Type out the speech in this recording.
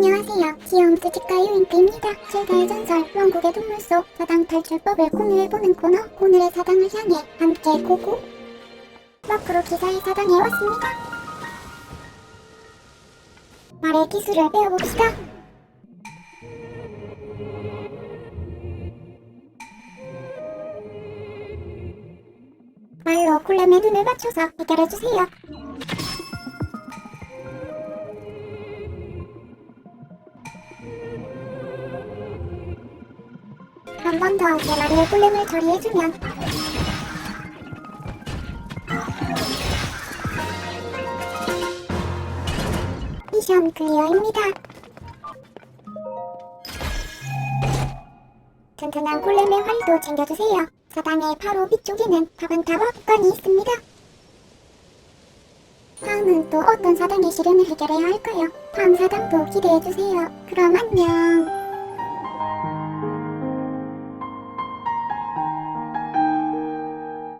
안녕하세요. 귀여운 수집가 유인크입니다. 제가의 전설, 왕국의 동물 속 사당 탈출법을 공유해보는 코너, 오늘의 사당을 향해 함께 고고! 마크로 기사의 사당에 왔습니다. 말의 기술을 배워봅시다. 말로 콜렘의 눈을 맞춰서 해결해주세요. 한 번더 제마리의 꿀렘을 처리해주면 미션 클리어입니다. 튼튼한 꿀렘의 활도 챙겨주세요. 사당의 바로 위쪽에는 다반타바 복관이 있습니다. 다음은 또 어떤 사당의 시련을 해결해야 할까요? 다음 사당도 기대해주세요. 그럼 안녕.